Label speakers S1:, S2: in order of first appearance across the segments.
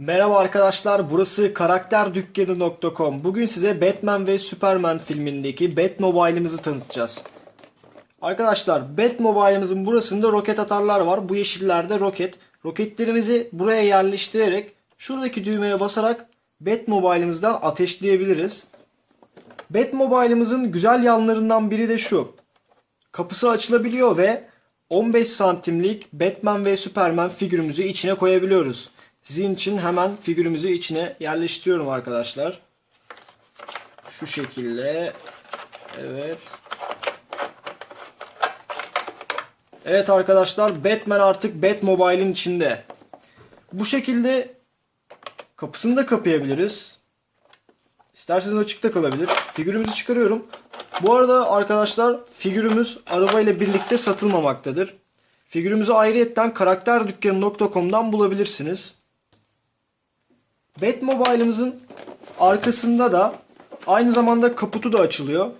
S1: Merhaba arkadaşlar, burası karakterdükkanı.com. Bugün size Batman ve Superman filmindeki Batmobile'imizi tanıtacağız. Arkadaşlar, Batmobile'imizin burasında roket atarlar var. Bu yeşillerde roket. Roketlerimizi buraya yerleştirerek şuradaki düğmeye basarak Batmobile'imizden ateşleyebiliriz. Batmobile'ımızın güzel yanlarından biri de şu. Kapısı açılabiliyor ve 15 santimlik Batman ve Superman figürümüzü içine koyabiliyoruz. Sizin için hemen figürümüzü içine yerleştiriyorum arkadaşlar. Şu şekilde. Evet. Evet arkadaşlar Batman artık Batmobile'in içinde. Bu şekilde kapısını da kapayabiliriz. İsterseniz açıkta kalabilir. Figürümüzü çıkarıyorum. Bu arada arkadaşlar figürümüz arabayla birlikte satılmamaktadır. Figürümüzü ayrıyetten karakterdükkanı.com'dan bulabilirsiniz. Batmobile'ımızın arkasında da aynı zamanda kaputu da açılıyor.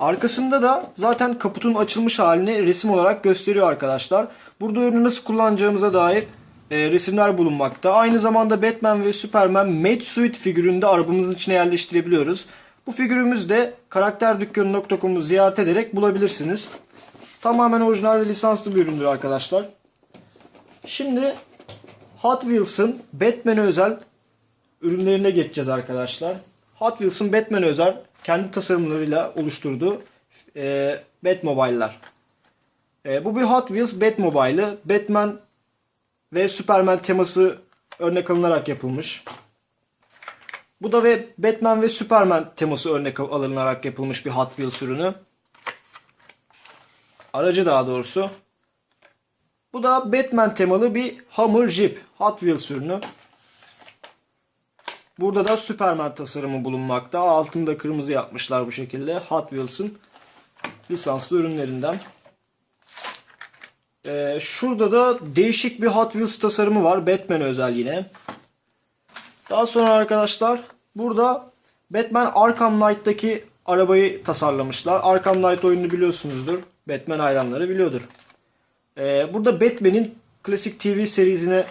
S1: Arkasında da zaten kaputun açılmış halini resim olarak gösteriyor arkadaşlar. Burada ürünü nasıl kullanacağımıza dair e, resimler bulunmakta. Aynı zamanda Batman ve Superman Made Suit figürünü de arabamızın içine yerleştirebiliyoruz. Bu figürümüz de karakterdükkanı.com'u ziyaret ederek bulabilirsiniz. Tamamen orijinal ve lisanslı bir üründür arkadaşlar. Şimdi Hot Wheels'ın Batman'e özel ürünlerine geçeceğiz arkadaşlar. Hot Wheels'ın Batman'e özel kendi tasarımlarıyla oluşturduğu e, Batmobile'lar. E, bu bir Hot Wheels Batmobile'ı. Batman ve Superman teması örnek alınarak yapılmış. Bu da ve Batman ve Superman teması örnek alınarak yapılmış bir Hot Wheels ürünü. Aracı daha doğrusu. Bu da Batman temalı bir Hummer Jeep Hot Wheels ürünü. Burada da Superman tasarımı bulunmakta. Altında kırmızı yapmışlar bu şekilde. Hot Wheels'ın lisanslı ürünlerinden. Ee, şurada da değişik bir Hot Wheels tasarımı var. Batman özel yine. Daha sonra arkadaşlar burada Batman Arkham Knight'taki arabayı tasarlamışlar. Arkham Knight oyununu biliyorsunuzdur. Batman hayranları biliyordur. Ee, burada Batman'in klasik TV serisine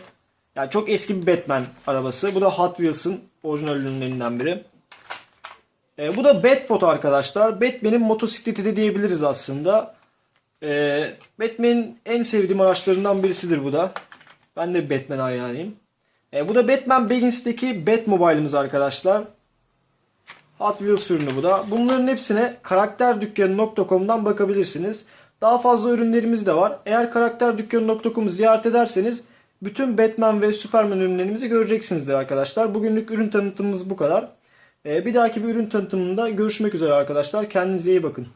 S1: yani çok eski bir Batman arabası. Bu da Hot Wheels'ın orijinal ürünlerinden biri. Ee, bu da Batbot arkadaşlar. Batman'in motosikleti de diyebiliriz aslında. Ee, Batman'in en sevdiğim araçlarından birisidir bu da. Ben de Batman hayranıyım. Ee, bu da Batman Begins'teki Batmobile'ımız arkadaşlar. Hot Wheels ürünü bu da. Bunların hepsine karakterdükkanı.com'dan bakabilirsiniz. Daha fazla ürünlerimiz de var. Eğer karakterdükkanı.com'u ziyaret ederseniz bütün Batman ve Superman ürünlerimizi göreceksinizdir arkadaşlar. Bugünlük ürün tanıtımımız bu kadar. Ee, bir dahaki bir ürün tanıtımında görüşmek üzere arkadaşlar. Kendinize iyi bakın.